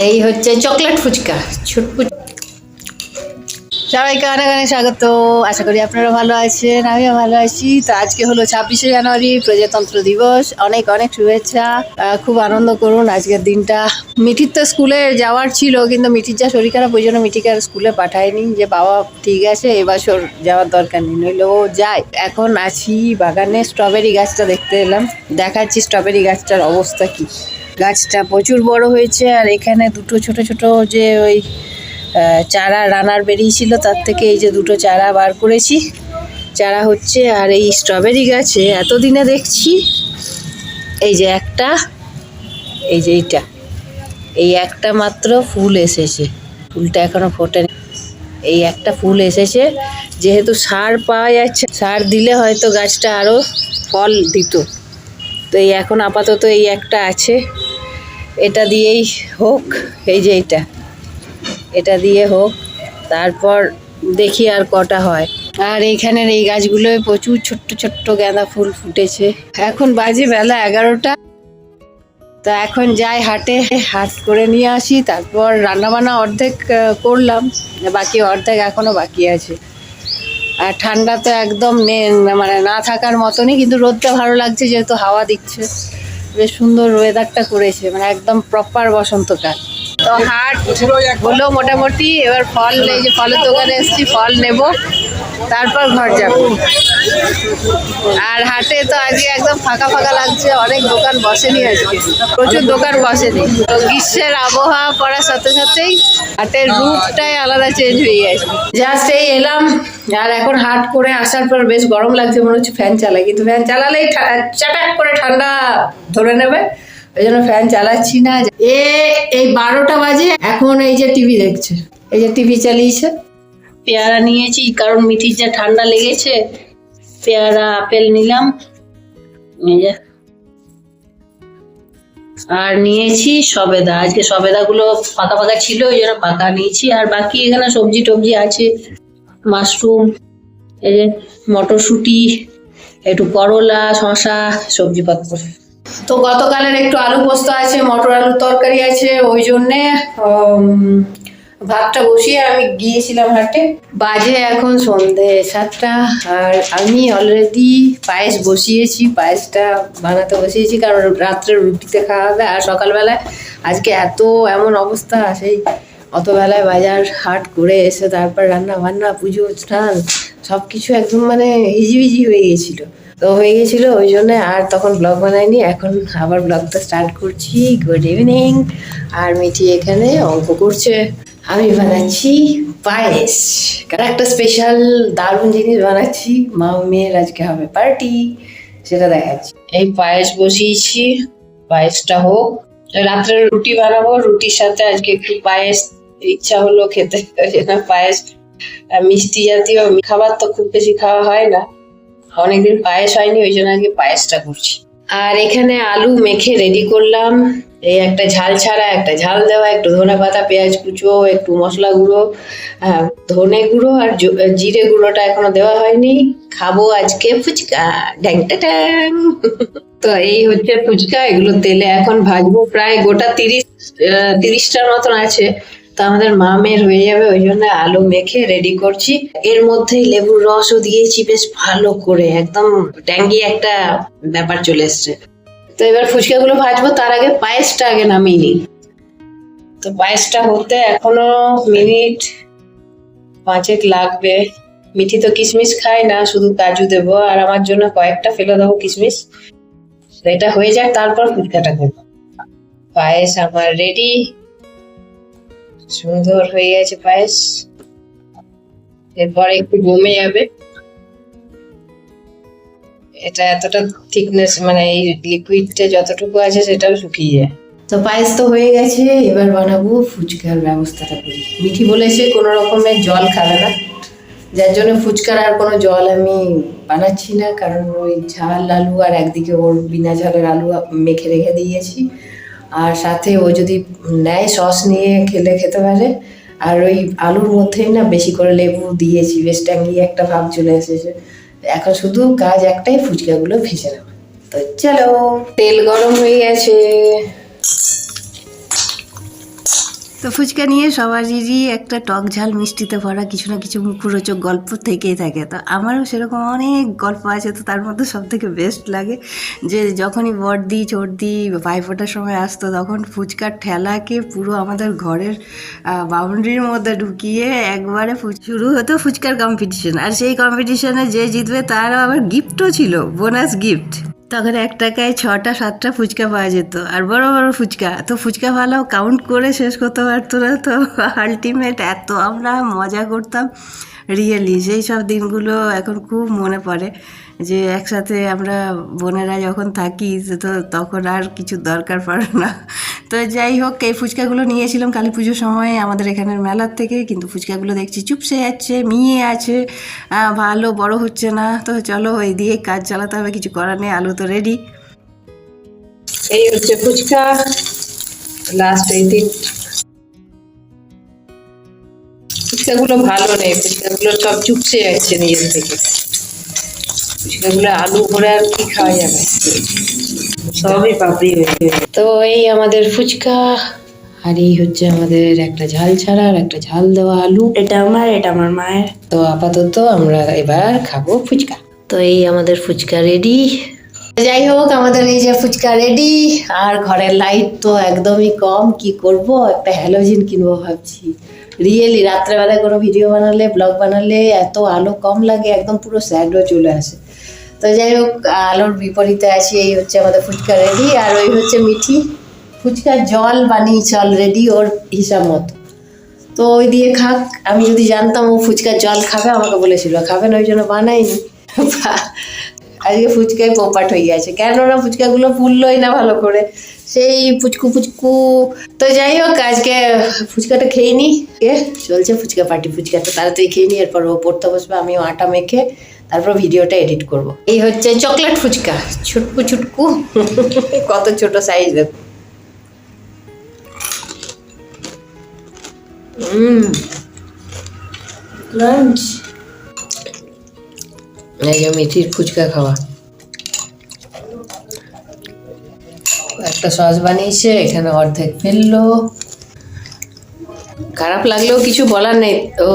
এই হচ্ছে চকলেট ফুচকা ছোট ফুচকা সবাইকে অনেক অনেক স্বাগত। আশা করি আপনারা ভালো আছেন, আমিও ভালো আছি। তো আজকে হলো ছাব্বিশে জানুয়ারি, প্রজাতন্ত্র দিবস। অনেক অনেক শুভেচ্ছা। খুব আনন্দ করুন আজকের দিনটা। মিঠির তো স্কুলে যাওয়ার ছিল, কিন্তু মিঠির যা শরীর খারাপ, ওই জন্য মিঠিকে আর স্কুলে পাঠায়নি। যে বাবা ঠিক আছে এবছর যাওয়ার দরকার নেই, নইলে ও যায়। এখন আছি বাগানে, স্ট্রবেরি গাছটা দেখতে এলাম। দেখাচ্ছি স্ট্রবেরি গাছটার অবস্থা কি। গাছটা প্রচুর বড় হয়েছে, আর এখানে দুটো ছোট ছোট যে ওই চারা রানার বেরিয়েছিল, তার থেকে এই যে দুটো চারা বার করেছি। চারা হচ্ছে আর এই স্ট্রবেরি গাছে এতদিনে দেখছি। এই যে একটা, এই যে এইটা। এই একটা মাত্র ফুল এসেছে। ফুলটা এখনও ফোটেনি। এই একটা ফুল এসেছে, যেহেতু সার পাওয়া যাচ্ছে, সার দিলে হয়তো গাছটা আরও ফল দিত। তো এই এখন আপাতত এই একটা আছে। এটা দিয়েই হোক, এই যে এইটা। এটা দিয়ে হোক, তারপর দেখি আর কটা হয়। আর এইখানের এই গাছগুলোয় প্রচুর ছোট্ট ছোট্ট গাঁদা ফুল ফুটেছে। এখন বাজে বেলা এগারোটা। তা এখন যাই হাটে, হাট করে নিয়ে আসি, তারপর রান্নাবান্না অর্ধেক করলাম। বাকি অর্ধেক এখনও বাকি আছে। আর ঠান্ডা তো একদম নে মানে না থাকার মতনই, কিন্তু রোদটা ভালো লাগছে, যেহেতু হাওয়া দিচ্ছে। বেশ সুন্দর ওয়েদারটা করেছে মানে একদম প্রপার বসন্তকাল। তো হাট হলো মোটামুটি, এবার ফল এই যে ফলের দোকানে এসেছি, ফল নেব, তারপর ঘর যাব। আর হাটে তো আজকে একদম ফাঁকা ফাঁকা লাগছে, অনেক দোকান বসেনি আজকে। প্রচুর দোকান বসেনি। তো গ্রীষ্মের আবহাওয়া পড়ার সাথে সাথেই হাটের রূপটাই আলাদা চেঞ্জ হয়ে গেছে। জাস্ট এই এলাম, আর এখন হাট করে আসার পর বেশ গরম লাগছে, মনে হচ্ছে ফ্যান চালাই। কিন্তু ফ্যান চালালেই চাটাক করে ঠান্ডা ধরে নেবে। ওই জন্য ফ্যান চালাচ্ছি না। এ, এই বারোটা বাজে, এখন এই যে টিভি দেখছে। এই যে টিভি চালিয়েছে। পেয়ারা নিয়েছি, কারণ মিঠির যা ঠান্ডা লেগেছে, পেয়ারা, আপেল নিলাম। আর নিয়েছি সবেদা। আজকে সবেদাগুলো পাকা পাকা ছিল ওই জন্য পাকা নিয়েছি। আর বাকি এখানে সবজি টবজি আছে। মাশরুম, এই যে মটরশুঁটি, একটু করলা শশা সবজি পাতা। তো গতকালের একটু আলু পোস্ত আছে, মটর আলুর তরকারি আছে, ওই জন্যে ভাতটা বসিয়ে আমি গিয়েছিলাম হাটে। বাজে এখন সন্ধে সাতটা, আর আমি অলরেডি পায়েস বসিয়েছি, পায়েসটা বানাতে বসিয়েছি, কারণ রাত্রে রুটিতে খাওয়া হবে, আর সকালবেলায় আজকে এত এমন অবস্থা, সেই অত বেলায় বাজার হাট করে এসে তারপর রান্না বান্না পুজো, স্নান সব কিছু একদম মানে হিজিবিজি হয়ে গেছিল তো হয়ে গেছিল, ওই জন্য আর তখন ব্লগ বানাইনি, এখন আবার ব্লগটা স্টার্ট করছি। গুড ইভিনিং আর মিঠি এখানে অঙ্ক করছে। আমি বানাচ্ছি পায়েস। কারণ একটা স্পেশাল দারুণ জিনিস বানাচ্ছি, মা মেয়ের আজকে হবে পার্টি সেটা দেখাচ্ছি। এই পায়েস বসিয়েছি, পায়েসটা হোক। রাত্রে রুটি বানাবো, রুটির সাথে আজকে একটু পায়েস, ইচ্ছা হলো খেতে পায়েস মিষ্টি জাতীয় খাবার তো খুব বেশি খাওয়া হয় না। অনেকদিন পায়েস হয়নি ওই জন্য আজকে পায়েসটা করছি। আর এখানে আলু মেখে রেডি করলাম। এই একটা ঝাল ছাড়া একটা ঝাল দেওয়া একটু ধনে পাতা পেঁয়াজ কুচো একটু মশলা গুঁড়ো আহ, ধনে গুঁড়ো আর জিরে গুঁড়োটা এখনও দেওয়া হয়নি। খাব আজকে ফুচকা। ড্যাং ট্যাং তো এই হচ্ছে ফুচকা এগুলো তেলে এখন ভাজবো। প্রায় গোটা তিরিশ তিরিশটার মতন আছে। তো আমাদের মা মেয়ের হয়ে যাবে, ওই জন্য আলু মেখে রেডি করছি। এর মধ্যেই লেবুর রসও দিয়েছি, বেশ ভালো করে, একদম ট্যাঙ্গি একটা ব্যাপার চলে এসছে। তো এবার ফুচকাগুলো ভাজবো, তার আগে পায়েসটা আগে নামিয়ে নিই। তো পায়েসটা হতে এখনও মিনিট পাঁচেক লাগবে। মিঠি তো কিশমিশ খায় না, শুধু কাজু দেবো, আর আমার জন্য কয়েকটা ফেলে দেবো কিশমিশ। এটা হয়ে যাক, তারপর ফুচকাটা করব পায়েস আমার রেডি সুন্দর হয়ে গেছে পায়েস। এরপরে একটু জমে যাবে। এটা এতটা থিকনেস মানে এই লিকুইডটা যতটুকু আছে সেটাও শুকিয়ে যায়। তো পায়েস তো হয়ে গেছে, এবার বানাবো ফুচকার ব্যবস্থাটা করি। মিঠি বলেছে কোনো রকমের জল খাবে না। যার জন্য ফুচকার আর কোনো জল আমি বানাচ্ছি না, কারণ ওই ঝাল আলু আর একদিকে ওর বিনা ঝালের আলু মেখে রেখে দিয়েছি। আর সাথে ও যদি নেয় সস নিয়ে খেলে খেতে পারে। আর ওই আলুর মধ্যেই না বেশি করে লেবু দিয়েছি, বেশ ট্যাঙ্গি একটা ভাব চলে এসেছে। এখন শুধু কাজ একটাই ফুচকাগুলো ভেজে নেওয়া তো চলো, তেল গরম হয়ে গেছে। তো ফুচকা নিয়ে সবারই একটা টক ঝাল, মিষ্টিতে ভরা কিছু না কিছু মুখরোচক গল্প থেকেই থাকে। তো আমারও সেরকম অনেক গল্প আছে, তো তার মধ্যে সব থেকে বেস্ট লাগে যে যখনই বর্দি, চর্দি, ভাইফোঁটার সময় আসতো তখন ফুচকার ঠেলাকে পুরো আমাদের ঘরের বাউন্ডারির মধ্যে ঢুকিয়ে একবারে শুরু হতো ফুচকার কম্পিটিশন আর সেই কম্পিটিশনে যে জিতবে তার আবার গিফটও ছিল বোনাস গিফট তখন এক টাকায় ছটা, সাতটা ফুচকা পাওয়া যেত। আর বড় বড় ফুচকা। তো ফুচকা ভালো কাউন্ট করে শেষ করতে পারতো না। তো আলটিমেট এত আমরা মজা করতাম। রিয়েলি সেই সব দিনগুলো এখন খুব মনে পড়ে যে একসাথে আমরা বোনেরা যখন থাকি, তো তখন আর কিছু দরকার পড়ে না। তো যাই হোক, এই ফুচকাগুলো নিয়েছিলাম কালী পুজোর সময় আমাদের এখানের মেলার থেকে, কিন্তু ফুচকাগুলো দেখছি চুপসে যাচ্ছে মিয়ে আছে ভালো, বড় হচ্ছে না। তো চলো এই দিয়ে কাজ চালাতে হবে, কিছু করার নেই, আলু তো রেডি এই হচ্ছে ফুচকা লাস্ট এই দিন ফুচকাগুলো ভালো নেই, ফুচকাগুলো সব চুপসে যাচ্ছে নিজের থেকে। ফুচকাগুলো আলু ভরে আর কি খাওয়া যাবে? সবই পাপড়ি হয়েছে তো এই আমাদের ফুচকা আর এই হচ্ছে আমাদের একটা ঝাল ছাড়া আর একটা ঝাল দেওয়া আলু। এটা আমার এটা আমার মায়ের। তো আপাতত আমরা এবার খাব ফুচকা। তো এই আমাদের ফুচকা রেডি যাই হোক আমাদের এই যে ফুচকা রেডি আর ঘরের লাইট তো একদমই কম। কি করব? একটা হ্যালোজিন কিনবো ভাবছি। রিয়েলি রাত্রেবেলায় কোনো ভিডিও বানালে ব্লগ বানালে এত আলো কম লাগে একদম পুরো স্যাডও চলে আসে। তো যাই হোক আলোর বিপরীতে আছি এই হচ্ছে আমাদের ফুচকা রেডি আর ওই হচ্ছে মিঠি। ফুচকার জল বানিয়েছে অলরেডি ওর হিসাব মতো। তো ওই দিয়ে খাক, আমি যদি জানতাম ও ফুচকার জল খাবে, আমাকে বলেছিল, খাবে না, ওই জন্য বানাইনি। আজকে ফুচকায় পোপাট হয়ে গেছে। কেননা ফুচকাগুলো ফুললোই না ভালো করে? সেই পুচকু পুচকু তো যাই হোক আজকে ফুচকাটা খেয়ে নি। এ চলছে ফুচকা পার্টি ফুচকাটা তাড়াতাড়ি খেয়ে নি এরপর ও পড়তে বসবে আমিও আটা মেখে তারপর ভিডিওটা এডিট করব। এই হচ্ছে চকলেট ফুচকা ছুটকু ছুটকু। কত ছোট সাইজ দেখো এই যে মিঠির ফুচকা খাওয়া। একটা সস বানিয়েছে এখানে অর্ধেক ফেলল। খারাপ লাগলেও কিছু বলার নেই। ও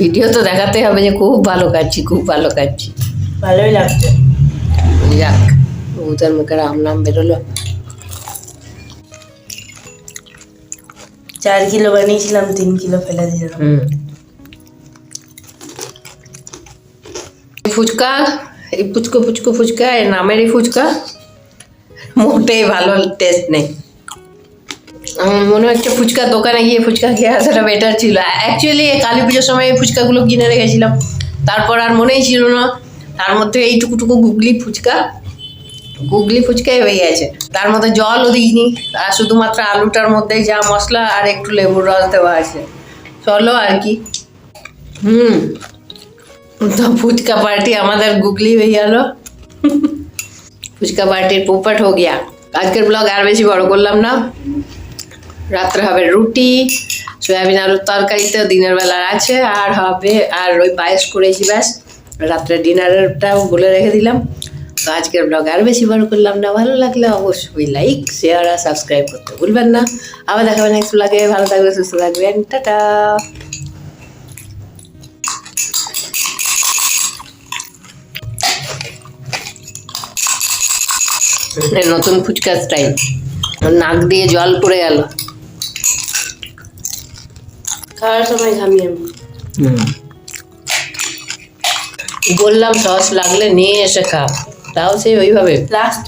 ভিডিও তো দেখাতে হবে যে খুব ভালো কাটছি খুব ভালো কাটছি ভালোই লাগছে। যাক ভূতের মুখে রাম নাম বেরোলো। চার কিলো বানিয়েছিলাম তিন কিলো ফেলে দিলাম। হুম। এই ফুচকা এই পুচকো পুচকো ফুচকা এর নামেরই ফুচকা। মোটেই ভালো টেস্ট নেই। আমার মনে হচ্ছে ফুচকার দোকানে গিয়ে ফুচকা খেয়ে আসাটা বেটার ছিল। অ্যাকচুয়ালি কালী পুজোর সময় এই ফুচকাগুলো কিনে রেখেছিলাম। তারপর আর মনেই ছিল না। তার মধ্যে এইটুকুটুকু গুগলি ফুচকা। গুগলি ফুচকাই হয়ে গেছে। তার মধ্যে জলও দিইনি। আর শুধুমাত্র আলুটার মধ্যেই যা মশলা আর একটু লেবুর রস দেওয়া আছে। চলো আর কি। হুম। তো ফুচকা পার্টি আমাদের গুগলি হয়ে গেল। ফুচকা পার্টির পোপাট হো গিয়া আজকের ব্লগ আর বেশি বড় করলাম না রাত্রে হবে রুটি সয়াবিন আলুর তরকারিতেও দিনের বেলার আছে আর হবে আর ওই পায়েস করেছি ব্যাস রাত্রে ডিনারটাও বলে রেখে দিলাম তো আজকের ব্লগ আর বেশি বড় করলাম না ভালো লাগলে অবশ্যই লাইক শেয়ার আর সাবস্ক্রাইব করতে ভুলবেন না আবার দেখাবেন নেক্সট ব্লগে ভালো থাকবে সুস্থ থাকবেন টাটা নতুন ফুচকা স্টাইল নাক দিয়ে জল পড়ে গেল। খাওয়ার সময় ঘামিয়ে আমি? বললাম সস লাগলে নিয়ে এসে খা। তাও সেই ওইভাবে। লাস্ট